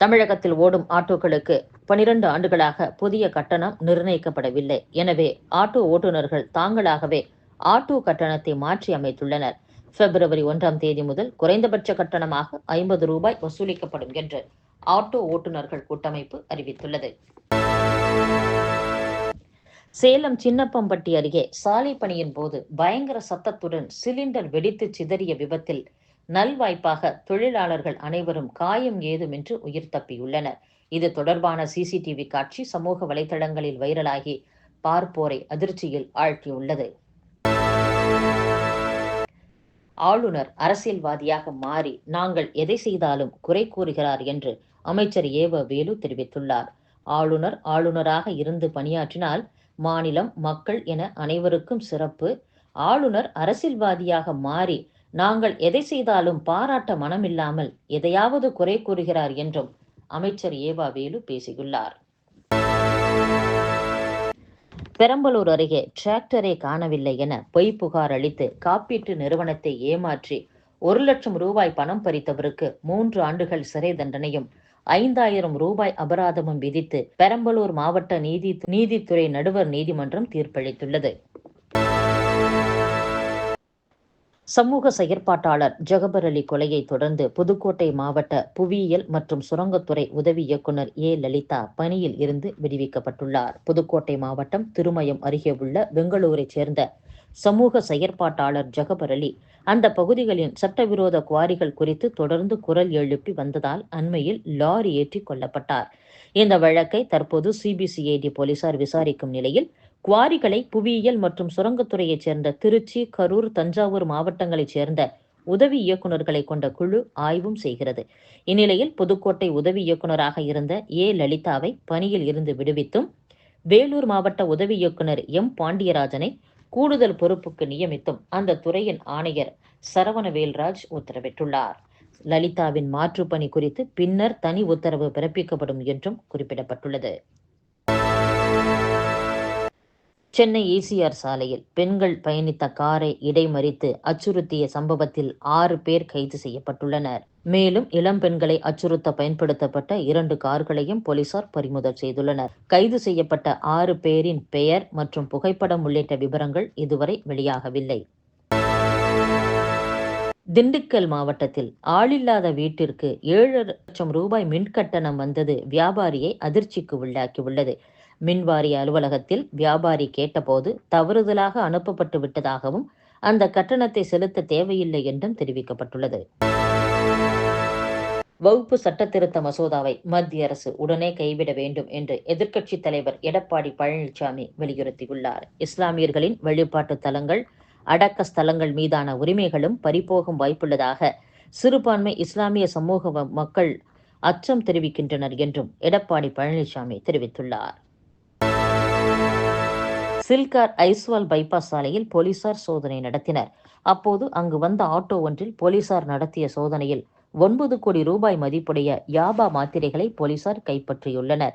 தமிழகத்தில் ஓடும் ஆட்டோக்களுக்கு பனிரெண்டு ஆண்டுகளாக புதிய கட்டணம் நிர்ணயிக்கப்படவில்லை. எனவே ஆட்டோ ஓட்டுநர்கள் தாங்களாகவே ஆட்டோ கட்டணத்தை மாற்றி அமைத்துள்ளனர். பிப்ரவரி ஒன்றாம் தேதி முதல் குறைந்தபட்ச கட்டணமாக ஐம்பது ரூபாய் வசூலிக்கப்படும் என்று ஆட்டோ ஓட்டுநர்கள் கூட்டமைப்பு அறிவித்துள்ளது. சேலம் சின்னப்பம்பட்டி அருகே சாலை பணியின் போது பயங்கர சத்தத்துடன் சிலிண்டர் வெடித்து சிதறிய விபத்தில் நல்வாய்ப்பாக தொழிலாளர்கள் அனைவரும் காயம் ஏதுமின்றி உயிர் தப்பியுள்ளனர். இது தொடர்பான சிசிடிவி காட்சி சமூக வலைதளங்களில் வைரலாகி பார்ப்போரை அதிர்ச்சியில் ஆழ்த்தியுள்ளது. ஆளுநர் அரசியல்வாதியாக மாறி நாங்கள் எதை செய்தாலும் குறை கூறுகிறார் என்று அமைச்சர் ஏவ வேலு தெரிவித்துள்ளார். ஆளுநர் ஆளுநராக இருந்து பணியாற்றினால் மாநிலம் மக்கள் என அனைவருக்கும் சிறப்பு. ஆளுநர் அரசியல்வாதியாக மாறி நாங்கள் எதை செய்தாலும் பாராட்ட மனமில்லாமல் எதையாவது குறை கூறுகிறார் என்றும் அமைச்சர் ஏவா வேலு பேசியுள்ளார். பெரம்பலூர் அருகே டிராக்டரை காணவில்லை என பொய் புகார் அளித்து காப்பீட்டு நிறுவனத்தை ஏமாற்றி ஒரு லட்சம் ரூபாய் பணம் பறித்தவருக்கு மூன்று ஆண்டுகள் சிறை தண்டனையும் ஐந்தாயிரம் ரூபாய் அபராதமும் விதித்து பெரம்பலூர் மாவட்ட நீதி நீதித்துறை நடுவர் நீதிமன்றம் தீர்ப்பளித்துள்ளது. சமூக செயற்பாட்டாளர் ஜகபர் அலி கொலையை தொடர்ந்து புதுக்கோட்டை மாவட்ட புவியியல் மற்றும் சுரங்கத்துறை உதவி இயக்குநர் ஏ. லலிதா பணியில் இருந்து விடுவிக்கப்பட்டுள்ளார். புதுக்கோட்டை மாவட்டம் திருமயம் அருகே உள்ள பெங்களூரைச் சேர்ந்த சமூக செயற்பாட்டாளர் ஜகபர் அலி அந்த பகுதிகளின் சட்டவிரோத குவாரிகள் குறித்து தொடர்ந்து குரல் எழுப்பி வந்ததால் அண்மையில் லாரி ஏற்றி கொல்லப்பட்டார். இந்த வழக்கை தற்போது சிபிசிஐடி போலீசார் விசாரிக்கும் நிலையில் குவாரிகளை புவியியல் மற்றும் சுரங்கத்துறையைச் சேர்ந்த திருச்சி கரூர் தஞ்சாவூர் மாவட்டங்களைச் சேர்ந்த உதவி இயக்குநர்களை கொண்ட குழு ஆய்வும் செய்கிறது. இந்நிலையில் புதுக்கோட்டை உதவி இயக்குநராக இருந்த ஏ. லலிதாவை பணியில் இருந்து விடுவித்தும் வேலூர் மாவட்ட உதவி இயக்குநர் எம். பாண்டியராஜனை கூடுதல் பொறுப்புக்கு நியமித்தும் அந்த துறையின் ஆணையர் சரவணவேல்ராஜ் உத்தரவிட்டுள்ளார். லலிதாவின் மாற்றுப் பணி குறித்து பின்னர் தனி உத்தரவு பிறப்பிக்கப்படும் என்றும் குறிப்பிடப்பட்டுள்ளது. சென்னை ஈசிஆர் சாலையில் பெண்கள் பயணித்த காரை இடைமறித்து அச்சுறுத்திய சம்பவத்தில் ஆறு பேர் கைது செய்யப்பட்டுள்ளனர். மேலும் இளம் பெண்களை அச்சுறுத்த பயன்படுத்தப்பட்ட இரண்டு கார்களையும் போலீசார் பறிமுதல் செய்துள்ளனர். கைது செய்யப்பட்ட ஆறு பேரின் பெயர் மற்றும் புகைப்படம் உள்ளிட்ட விவரங்கள் இதுவரை வெளியாகவில்லை. திண்டுக்கல் மாவட்டத்தில் ஆளில்லாத வீட்டிற்கு ஏழு லட்சம் ரூபாய் மின் கட்டணம் வந்தது வியாபாரியை அதிர்ச்சிக்கு உள்ளாக்கியுள்ளது. மின்வாரிய அலுவலகத்தில் வியாபாரி கேட்டபோது தவறுதலாக அனுப்பப்பட்டு விட்டதாகவும் அந்த கட்டணத்தை செலுத்த தேவையில்லை என்றும் தெரிவிக்கப்பட்டுள்ளது. வகுப்பு சட்டத்திருத்த மசோதாவை மத்திய அரசு உடனே கைவிட வேண்டும் என்று எதிர்க்கட்சித் தலைவர் எடப்பாடி பழனிசாமி வலியுறுத்தியுள்ளார். இஸ்லாமியர்களின் வழிபாட்டு தலங்கள் அடக்க ஸ்தலங்கள் மீதான உரிமைகளும் பறிபோகும் வாய்ப்புள்ளதாக சிறுபான்மை இஸ்லாமிய சமூக மக்கள் அச்சம் தெரிவிக்கின்றனர் என்றும் எடப்பாடி பழனிசாமி தெரிவித்துள்ளார். சில்கார் ஐஸ்வால் பைபாஸ் சாலையில் போலீசார் சோதனை நடத்தினர். அப்போது அங்கு வந்த ஆட்டோ ஒன்றில் போலீசார் நடத்திய சோதனையில் ஒன்பது கோடி ரூபாய் மதிப்புடைய யாபா மாத்திரைகளை போலீசார் கைப்பற்றியுள்ளனர்.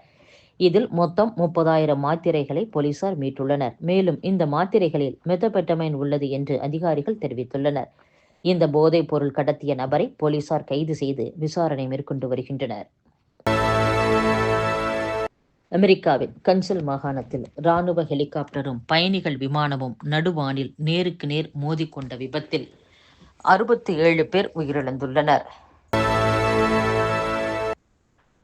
இதில் மொத்தம் முப்பதாயிரம் மாத்திரைகளை போலீசார் மீட்டுள்ளனர். மேலும் இந்த மாத்திரைகளில் மெத்தபெட்டமைன் உள்ளது என்று அதிகாரிகள் தெரிவித்துள்ளனர். இந்த போதைப் பொருள் கடத்திய நபரை போலீசார் கைது செய்து விசாரணை மேற்கொண்டு வருகின்றனர். அமெரிக்காவின் கன்சல் மாகாணத்தில் ராணுவ ஹெலிகாப்டரும் பயணிகள் விமானமும் நடுவானில் நேருக்கு நேர் மோதிக்கொண்ட விபத்தில் அறுபத்தி ஏழு பேர் உயிரிழந்துள்ளனர்.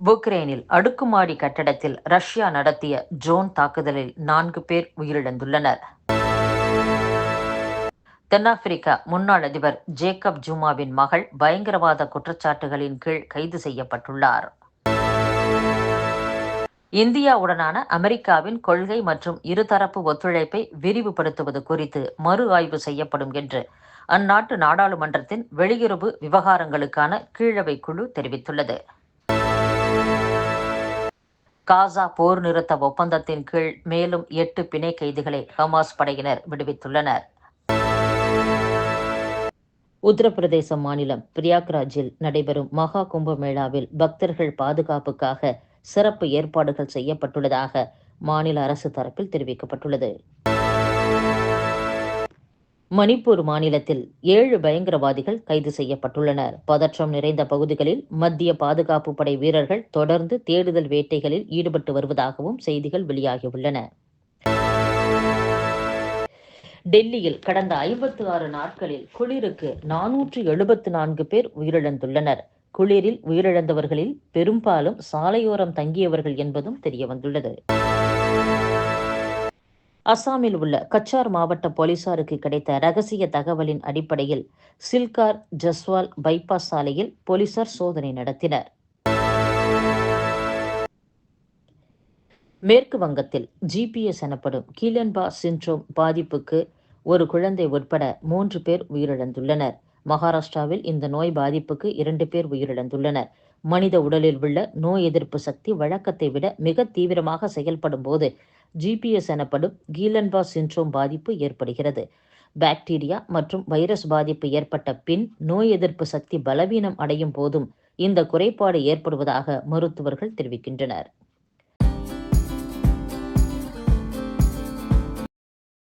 புக்ரைனில் அடுக்குமாடி கட்டடத்தில் ரஷ்யா நடத்திய ட்ரோன் தாக்குதலில் நான்கு பேர் உயிரிழந்துள்ளனர். தென்னாப்பிரிக்கா முன்னாள் அதிபர் ஜேக்கப் ஜூமாவின் மகள் பயங்கரவாத குற்றச்சாட்டுகளின் கீழ் கைது செய்யப்பட்டுள்ளார். இந்தியாவுடனான அமெரிக்காவின் கொள்கை மற்றும் இருதரப்பு ஒத்துழைப்பை விரிவுபடுத்துவது குறித்து மறு ஆய்வு செய்யப்படும் என்று அந்நாட்டு நாடாளுமன்றத்தின் வெளியுறவு விவகாரங்களுக்கான கீழவை குழு தெரிவித்துள்ளது. காசா போர் நிறுத்த ஒப்பந்தத்தின் கீழ் மேலும் எட்டு பிணை கைதிகளை ஹமாஸ் படையினர் விடுவித்துள்ளனர். உத்தரப்பிரதேச மாநிலம் பிரியாக்ராஜில் நடைபெறும் மகா கும்பமேளாவில் பக்தர்கள் பாதுகாப்புக்காக சிறப்பு ஏற்பாடுகள் செய்யப்பட்டுள்ளதாக மாநில அரசு தரப்பில் தெரிவிக்கப்பட்டுள்ளது. மணிப்பூர் மாநிலத்தில் ஏழு பயங்கரவாதிகள் கைது செய்யப்பட்டுள்ளனர். பதற்றம் நிறைந்த பகுதிகளில் மத்திய பாதுகாப்பு படை வீரர்கள் தொடர்ந்து தேடுதல் வேட்டைகளில் ஈடுபட்டு வருவதாகவும் செய்திகள் வெளியாகியுள்ளன. டெல்லியில் கடந்த ஐம்பத்து ஆறு நாட்களில் குளிருக்கு நானூற்று எழுபத்து நான்கு பேர் உயிரிழந்துள்ளனர். குளிரில் உயிரிழந்தவர்களில் பெரும்பாலும் சாலையோரம் தங்கியவர்கள் என்பதும் தெரியவந்துள்ளது. அசாமில் உள்ள கச்சார் மாவட்ட போலீசாருக்கு கிடைத்த ரகசிய தகவலின் அடிப்படையில் சில்கார் ஜஸ்வால் பைபாஸ் சாலையில் போலீசார் சோதனை நடத்தினர். மேற்கு வங்கத்தில் ஜிபிஎஸ் எனப்படும் கீலன்பா சின்ட்ரோம் பாதிப்புக்கு ஒரு குழந்தை உட்பட மூன்று பேர் உயிரிழந்துள்ளனர். மகாராஷ்டிராவில் இந்த நோய் பாதிப்புக்கு இரண்டு பேர் உயிரிழந்துள்ளனர். மனித உடலில் உள்ள நோய் எதிர்ப்பு சக்தி வழக்கத்தை விட மிக தீவிரமாக செயல்படும் போது ஜிபிஎஸ் எனப்படும் கீலன்பா சின்ட்ரோம் பாதிப்பு ஏற்படுகிறது. பாக்டீரியா மற்றும் வைரஸ் பாதிப்பு ஏற்பட்ட பின் நோய் எதிர்ப்பு சக்தி பலவீனம் அடையும் போதும் இந்த குறைபாடு ஏற்படுவதாக மருத்துவர்கள் தெரிவிக்கின்றனர்.